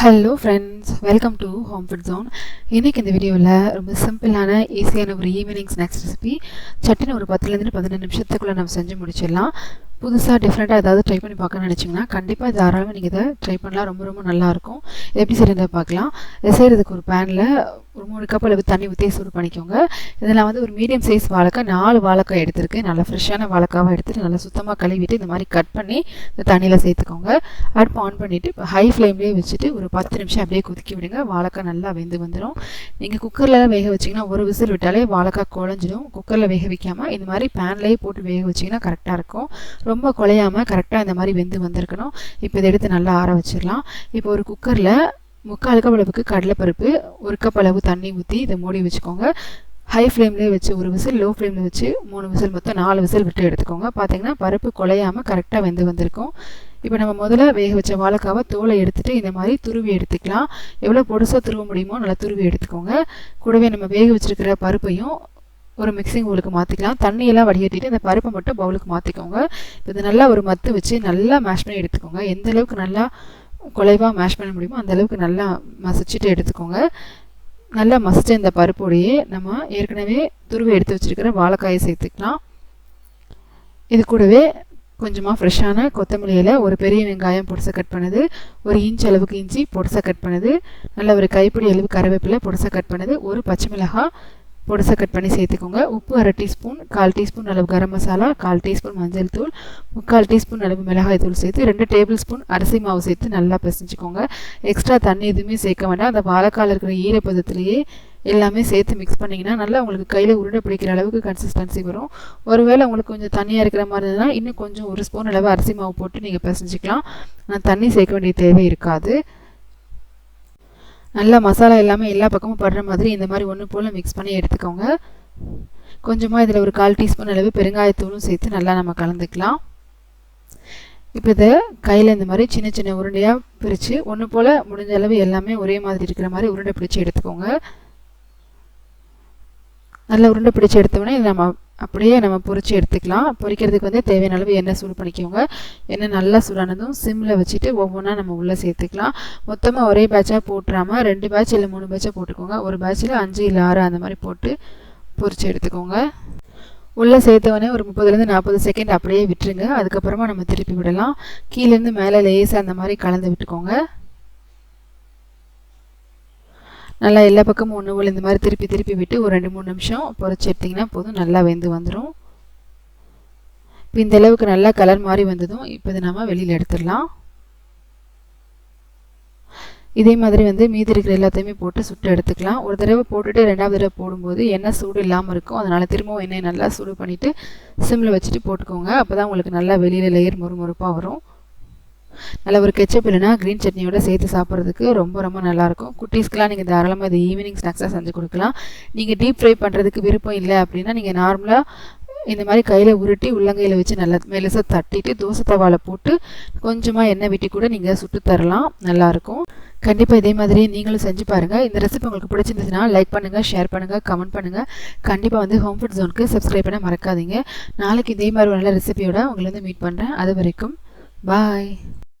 Hello friends welcome to home food zone இன்றைக்கி இந்த வீடியோவில் ரொம்ப சிம்பிளான ஈஸியான ஒரு ஈவினிங் ஸ்நாக்ஸ் ரெசிபி சட்டுன்னு ஒரு பத்துலேருந்து பதினஞ்சு நிமிஷத்துக்குள்ளே நம்ம செஞ்சு முடிச்சிடலாம். புதுசாக டிஃப்ரெண்ட்டாக ஏதாவது ட்ரை பண்ணி பார்க்கணும்னு நினச்சிங்கன்னா கண்டிப்பாக தாராளமாக நீங்கள் இதை ட்ரை பண்ணலாம். ரொம்ப ரொம்ப நல்லாயிருக்கும் எப்படி செய்யறதை பார்க்கலாம். இதை செய்கிறதுக்கு ஒரு பேனில் ஒரு மூணு கப் அளவு தண்ணி ஊற்றி சூடு பண்ணிக்கோங்க. இதில் வந்து ஒரு மீடியம் சைஸ் வாழைக்காய் நாலு வாழைக்காய் எடுத்திருக்கேன். நல்லா ஃப்ரெஷ்ஷான வாழைக்காவை எடுத்துகிட்டு நல்லா சுத்தமாக கழுவிட்டு இந்த மாதிரி கட் பண்ணி இந்த தண்ணியில் சேர்த்துக்கோங்க. அடுப்பு ஆன் பண்ணிவிட்டு இப்போ ஹை ஃப்ளேம்லேயே வச்சுட்டு ஒரு பத்து நிமிஷம் அப்படியே கொதிக்க விடுங்க. வாழைக்காய் நல்லா வெந்து வந்துடும் நீங்கள் குக்கரில் வேக வச்சிங்கன்னா ஒரு விசில் விட்டாலே வாழைக்காய் குழஞ்சிடும் குக்கரில் வேக வைக்காமல் இந்த மாதிரி பேன்லேயே போட்டு வேக வச்சிங்கன்னா கரெக்டாக இருக்கும். ரொம்ப குழையாமல் கரெக்டாக இந்த மாதிரி வெந்து வந்திருக்கணும். இப்போ இதை எடுத்து நல்லா ஆற வச்சிடலாம். இப்போ ஒரு குக்கரில் முக்கால் கப் அளவுக்கு கடலைப்பருப்பு ஒரு கப் அளவு தண்ணி ஊற்றி இதை மூடி வச்சுக்கோங்க. ஹை ஃப்ளேம்லேயே வச்சு ஒரு விசில் லோ ஃப்ளேமில் வச்சு மூணு விசில் மொத்தம் நாலு விசில் விட்டு எடுத்துக்கோங்க. பார்த்தீங்கன்னா பருப்பு குலையாமல் கரெக்டாக வெந்து வந்திருக்கும். இப்போ நம்ம முதல்ல வேக வச்ச வாழைக்காவை தோலை எடுத்துகிட்டு இந்த மாதிரி துருவி எடுத்துக்கலாம். எவ்வளோ பொடுசாக துருவ முடியுமோ நல்லா துருவி எடுத்துக்கோங்க. கூடவே நம்ம வேக வச்சுருக்கிற பருப்பையும் ஒரு மிக்சிங் பவுலுக்கு மாற்றிக்கலாம் தண்ணியெல்லாம் வடிகட்டிட்டு இந்த பருப்பை மட்டும் பவுலுக்கு மாற்றிக்கோங்க இப்போ இது நல்லா ஒரு மத்து வச்சு நல்லா மேஷ் பண்ணி எடுத்துக்கோங்க. எந்த அளவுக்கு நல்லா குலைவாக மேஷ் பண்ண முடியுமோ அந்த அளவுக்கு நல்லா மசிச்சுட்டு எடுத்துக்கோங்க. நல்லா மசிச்ச இந்த பருப்போடையே நம்ம ஏற்கனவே துருவி எடுத்து வச்சுருக்கிற வாழைக்காயை சேர்த்துக்கலாம். இது கூடவே கொஞ்சமாக ஃப்ரெஷ்ஷான கொத்தமல்லியில் ஒரு பெரிய வெங்காயம் பொடிசை கட் பண்ணுது ஒரு இன்ச் அளவுக்கு இஞ்சி பொடிசை கட் பண்ணுது நல்ல ஒரு கைப்பிடி அளவு கருவேப்பிலை பொடிசை கட் பண்ணுது ஒரு பச்சை மிளகாய் பொடிசை கட் பண்ணி சேர்த்துக்கோங்க. உப்பு அரை டீஸ்பூன் கால் டீஸ்பூன் அளவு கரம் மசாலா கால் டீஸ்பூன் மஞ்சள் தூள் முக்கால் டீஸ்பூன் அளவு மிளகாய் தூள் சேர்த்து ரெண்டு டேபிள் ஸ்பூன் அரிசி மாவு சேர்த்து நல்லா பிசைஞ்சுக்கோங்க. எக்ஸ்ட்ரா தண்ணி எதுவுமே சேர்க்க வேண்டாம். அந்த வாழைக்கால் இருக்கிற ஈரப்பதத்துலேயே எல்லாமே சேர்த்து மிக்ஸ் பண்ணிங்கன்னா நல்லா உங்களுக்கு கையில் உருண்டை பிடிக்கிற அளவுக்கு கன்சிஸ்டன்சி வரும். ஒருவேளை உங்களுக்கு கொஞ்சம் தண்ணியாக இருக்கிற மாதிரி இருந்ததுன்னா இன்னும் கொஞ்சம் ஒரு ஸ்பூன் அளவு அரிசி மாவு போட்டு நீங்கள் பிசைஞ்சிக்கலாம். ஆனால் தண்ணி சேர்க்க வேண்டிய தேவை இருக்காது. நல்லா மசாலா எல்லாமே எல்லா பக்கமும் படுற மாதிரி இந்த மாதிரி ஒன்று போல் மிக்ஸ் பண்ணி எடுத்துக்கோங்க. கொஞ்சமாக இதில் ஒரு கால் டீஸ்பூன் அளவு பெருங்காயத்தூளும் சேர்த்து நல்லா நம்ம கலந்துக்கலாம். இப்போ இதை கையில் இந்த மாதிரி சின்ன சின்ன உருண்டையாக பிரித்து ஒன்று போல் முடிஞ்ச அளவு எல்லாமே ஒரே மாதிரி இருக்கிற மாதிரி உருண்டை பிடிச்சி எடுத்துக்கோங்க. நல்லா உருண்டை பிடிச்சி எடுத்தோடனே இதை நம்ம அப்படியே நம்ம பொறிச்சு எடுத்துக்கலாம். பொறிக்கிறதுக்கு வந்து தேவையான அளவு எண்ணெய் சூடு பண்ணிக்கோங்க. எண்ணெய் நல்லா சூடானதும் சிம்மில் வச்சுட்டு ஒவ்வொன்றா நம்ம உள்ளே சேர்த்துக்கலாம். மொத்தமாக ஒரே பேட்சாக போட்டுறாமல் ரெண்டு பேட்ச் இல்லை மூணு பேட்சாக போட்டுக்கோங்க. ஒரு பேட்சில் அஞ்சு இல்லை ஆறு அந்த மாதிரி போட்டு பொறிச்சு எடுத்துக்கோங்க. உள்ளே சேர்த்தவொடனே ஒரு முப்பதுலேருந்து நாற்பது செகண்ட் அப்படியே விட்டுருங்க. அதுக்கப்புறமா நம்ம திருப்பி விடலாம். கீழேருந்து மேலே லேசாக அந்த மாதிரி கலந்து விட்டுக்கோங்க. நல்லா எல்லா பக்கமும் ஒன்று போல் இந்த மாதிரி திருப்பி திருப்பி விட்டு ஒரு ரெண்டு மூணு நிமிஷம் பொறிச்சு எடுத்திங்கன்னா போதும் நல்லா வெந்து வந்துடும் இப்போ இந்த அளவுக்கு நல்லா கலர் மாதிரி வந்ததும் இப்போ இதை நம்ம வெளியில் எடுத்துடலாம். இதே மாதிரி வந்து மீதி இருக்கிற எல்லாத்தையுமே போட்டு சுட்டு எடுத்துக்கலாம். ஒரு தடவை போட்டுட்டு ரெண்டாவது தடவை போடும்போது எண்ணெய் சூடு இல்லாமல் இருக்கும். அதனால் திரும்பவும் எண்ணெய் நல்லா சூடு பண்ணிவிட்டு சிம்மில் வச்சுட்டு போட்டுக்கோங்க. அப்போ தான் உங்களுக்கு நல்லா வெளியில் லேயர் முறுமுறுப்பாக வரும். நல்ல ஒரு கெச்சப் இல்லைனா க்ரீன் சட்னியோட சேர்த்து சாப்பிட்றதுக்கு ரொம்ப ரொம்ப நல்லாயிருக்கும். குட்டீஸ்க்கெலாம் நீங்கள் தாராளமாக இது ஈவினிங் ஸ்நாக்ஸாக செஞ்சு கொடுக்கலாம். நீங்கள் டீப் ஃப்ரை பண்ணுறதுக்கு விருப்பம் இல்லை அப்படின்னா நீங்கள் நார்மலாக இந்த மாதிரி கையில் உருட்டி உள்ளங்கையில் வச்சு நல்லா மெலுசாக தட்டிட்டு தோசை தவாவில் போட்டு கொஞ்சமாக எண்ணெய் விட்டு கூட நீங்கள் சுட்டு தரலாம். நல்லாயிருக்கும். கண்டிப்பாக இதே மாதிரி நீங்களும் செஞ்சு பாருங்கள் இந்த ரெசிபி உங்களுக்கு பிடிச்சிருந்துச்சுன்னா லைக் பண்ணுங்கள் ஷேர் பண்ணுங்கள் கமெண்ட் பண்ணுங்கள் கண்டிப்பாக வந்து ஹோம் ஃபுட் ஜோனுக்கு சப்ஸ்கிரைப் பண்ண மறக்காதீங்க. நாளைக்கு இதே மாதிரி ஒரு நல்ல ரெசிபியோட உங்களை வந்து மீட் பண்ணுறேன் அது வரைக்கும் பாய்